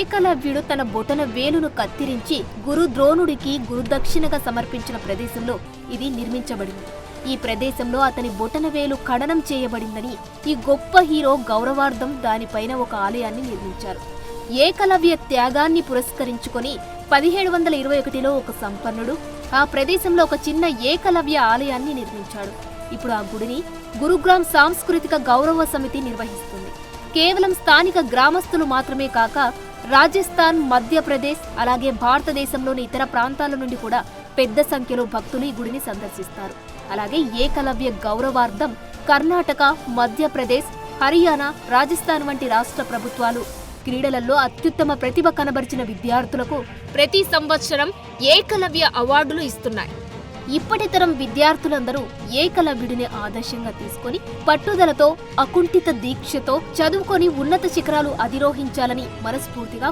ఏకలవ్యుడు తన బొటన వేలును కత్తిరించి గురు ద్రోణుడికి గురుదక్షిణగా సమర్పించిన ప్రదేశంలో ఇది నిర్మించబడింది. ఈ ప్రదేశంలో అతని బొటన వేలు ఖననం చేయబడిందని ఈ గొప్ప హీరో గౌరవార్థం దానిపైన ఒక ఆలయాన్ని నిర్మించారు. ఏకలవ్య త్యాగాన్ని పురస్కరించుకొని పదిహేడు వందల ఇరవై ఒకటిలో ఒక సంపన్నుడు ఆ ప్రదేశంలో ఒక చిన్న ఏకలవ్య ఆలయాన్ని నిర్మించాడు. ఇప్పుడు ఆ గుడిని గురుగ్రామ్ సాంస్కృతిక గౌరవ సమితి నిర్వహిస్తుంది. కేవలం స్థానిక గ్రామస్తులు మాత్రమే కాక రాజస్థాన్ మధ్యప్రదేశ్ అలాగే భారతదేశంలోని ఇతర ప్రాంతాల నుండి కూడా పెద్ద సంఖ్యలో భక్తులు ఈ గుడిని సందర్శిస్తారు. అలాగే ఏకలవ్య గౌరవార్థం కర్ణాటక మధ్యప్రదేశ్ హర్యానా రాజస్థాన్ వంటి రాష్ట్ర ప్రభుత్వాలు క్రీడలలో అత్యుత్తమ ప్రతిభ కనబరిచిన విద్యార్థులకు ప్రతి సంవత్సరం ఏకలవ్య అవార్డులు ఇస్తున్నాయి. ఇప్పటి తరం విద్యార్థులందరూ ఏకలవ్యుడిని ఆదర్శంగా తీసుకొని పట్టుదలతో అకుంఠిత దీక్షతో చదువుకొని ఉన్నత శిఖరాలు అధిరోహించాలని మనస్ఫూర్తిగా